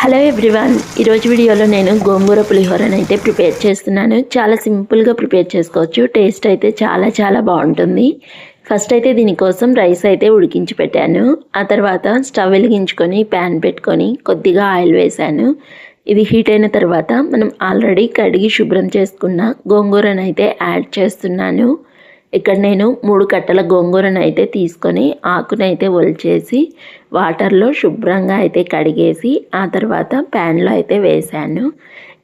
Hello everyone ఈరోజు వీడియోలో నేను గోంగూర పులిహోరని అయితే ప్రిపేర్ చేస్తున్నాను. చాలా సింపుల్గా ప్రిపేర్ చేసుకోవచ్చు. టేస్ట్ అయితే చాలా చాలా బాగుంటుంది. ఫస్ట్ అయితే దీనికోసం రైస్ అయితే ఉడికించి పెట్టాను. ఆ తర్వాత స్టవ్ వెలిగించుకొని ప్యాన్ పెట్టుకొని కొద్దిగా ఆయిల్ వేశాను ఇది హీట్ అయిన తర్వాత మనం ఆల్రెడీ కడిగి శుభ్రం చేసుకున్న గోంగూరను అయితే యాడ్ చేస్తున్నాను. ఇక్కడ నేను మూడు కట్టల గోంగూరను అయితే తీసుకొని ఆకునైతే ఒలిచేసి వాటర్లో శుభ్రంగా అయితే కడిగేసి ఆ తర్వాత ప్యాన్లో అయితే వేశాను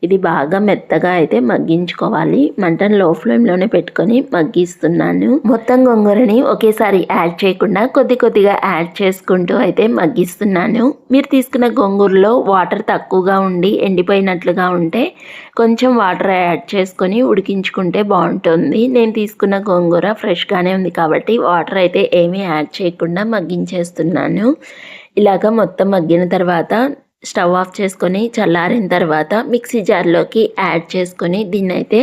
ఇది బాగా మెత్తగా అయితే మగ్గించుకోవాలి. మంటను లో ఫ్లేమ్లోనే పెట్టుకొని మగ్గిస్తున్నాను. మొత్తం గొంగూరని ఒకేసారి యాడ్ చేయకుండా కొద్ది కొద్దిగా యాడ్ చేసుకుంటూ అయితే మగ్గిస్తున్నాను. మీరు తీసుకున్న గోంగూరలో వాటర్ తక్కువగా ఉండి ఎండిపోయినట్లుగా ఉంటే కొంచెం వాటర్ యాడ్ చేసుకొని ఉడికించుకుంటే బాగుంటుంది. నేను తీసుకున్న గోంగూర ఫ్రెష్గానే ఉంది కాబట్టి వాటర్ అయితే ఏమీ యాడ్ చేయకుండా మగ్గించేస్తున్నాను. ఇలాగ మొత్తం మగ్గిన తర్వాత స్టవ్ ఆఫ్ చేసుకొని చల్లారిన తర్వాత మిక్సీ జార్లోకి యాడ్ చేసుకొని దీన్ని అయితే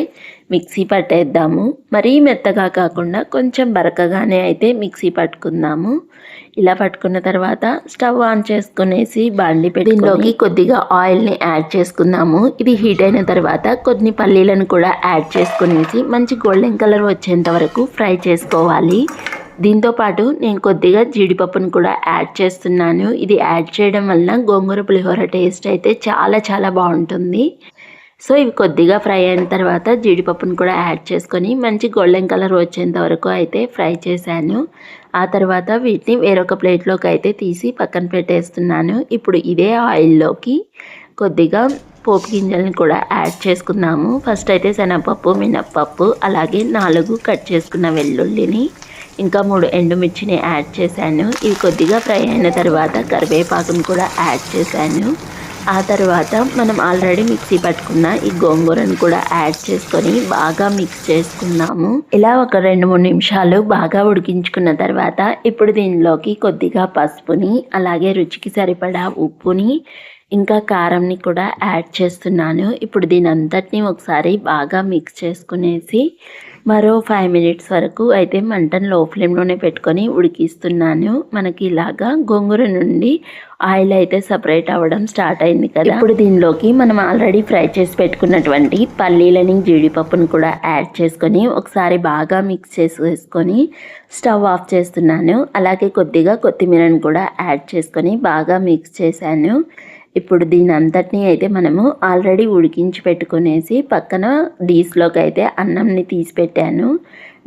మిక్సీ పట్టేద్దాము. మరీ మెత్తగా కాకుండా కొంచెం బరకగానే అయితే మిక్సీ పట్టుకుందాము. ఇలా పట్టుకున్న తర్వాత స్టవ్ ఆన్ చేసుకునేసి బాండి పెట్టి దీనిలోకి కొద్దిగా ఆయిల్ని యాడ్ చేసుకుందాము. ఇది హీట్ అయిన తర్వాత కొన్ని పల్లీలను కూడా యాడ్ చేసుకునేసి మంచి గోల్డెన్ కలర్ వచ్చేంత వరకు ఫ్రై చేసుకోవాలి. దీంతో పాటు నేను కొద్దిగా జీడిపప్పును కూడా యాడ్ చేస్తున్నాను. ఇది యాడ్ చేయడం వలన గోంగూర పులిహోర టేస్ట్ అయితే చాలా చాలా బాగుంటుంది. సో ఇవి కొద్దిగా ఫ్రై అయిన తర్వాత జీడిపప్పును కూడా యాడ్ చేసుకొని మంచి గోల్డెన్ కలర్ వచ్చేంత వరకు అయితే ఫ్రై చేశాను. ఆ తర్వాత వీటిని వేరొక ప్లేట్లోకి అయితే తీసి పక్కన పెట్టేస్తున్నాను. ఇప్పుడు ఇదే ఆయిల్లోకి కొద్దిగా పోపు గింజల్ని కూడా యాడ్ చేసుకుందాము. ఫస్ట్ అయితే శనగపప్పు మినప్పప్పు అలాగే నాలుగు కట్ చేసుకున్న వెల్లుల్లిని ఇంకా మూడు ఎండుమిర్చిని యాడ్ చేశాను. ఇవి కొద్దిగా ఫ్రై అయిన తర్వాత కరివేపాకును కూడా యాడ్ చేశాను. ఆ తర్వాత మనం ఆల్రెడీ మిక్సీ పట్టుకున్న ఈ గోంగూరను కూడా యాడ్ చేసుకొని బాగా మిక్స్ చేసుకున్నాము ఇలా ఒక రెండు మూడు నిమిషాలు బాగా ఉడికించుకున్న తర్వాత ఇప్పుడు దీనిలోకి కొద్దిగా పసుపుని అలాగే రుచికి సరిపడా ఉప్పుని ఇంకా కారంని కూడా యాడ్ చేస్తున్నాను. ఇప్పుడు దీని అంతటిని ఒకసారి బాగా మిక్స్ చేసుకునేసి మరో ఫైవ్ మినిట్స్ వరకు అయితే మంటను లో ఫ్లేమ్లోనే పెట్టుకొని ఉడికిస్తున్నాను. మనకి ఇలాగా గోంగూర నుండి ఆయిల్ అయితే సపరేట్ అవ్వడం స్టార్ట్ అయింది కదా. ఇప్పుడు దీనిలోకి మనం ఆల్రెడీ ఫ్రై చేసి పెట్టుకున్నటువంటి పల్లీలని జీడిపప్పును కూడా యాడ్ చేసుకొని ఒకసారి బాగా మిక్స్ చేసేసుకొని స్టవ్ ఆఫ్ చేస్తున్నాను. అలాగే కొద్దిగా కొత్తిమీరను కూడా యాడ్ చేసుకొని బాగా మిక్స్ చేశాను. ఇప్పుడు దీని అంతటినీ అయితే మనము ఆల్రెడీ ఉడికించి పెట్టుకునేసి పక్కన డీస్లోకి అయితే అన్నంని తీసి పెట్టాను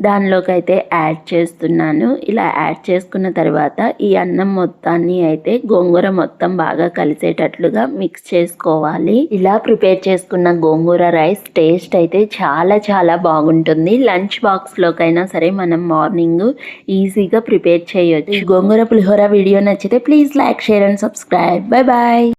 దానిలోకి అయితే యాడ్ చేస్తున్నాను. ఇలా యాడ్ చేసుకున్న తర్వాత ఈ అన్నం మొత్తాన్ని అయితే గోంగూర మొత్తం బాగా కలిసేటట్లుగా మిక్స్ చేసుకోవాలి. ఇలా ప్రిపేర్ చేసుకున్న గోంగూర రైస్ టేస్ట్ అయితే చాలా చాలా బాగుంటుంది. లంచ్ బాక్స్లోకైనా సరే మనం మార్నింగ్ ఈజీగా ప్రిపేర్ చేయొచ్చు. గోంగూర పులిహోర వీడియో నచ్చితే please like share and subscribe. Bye bye.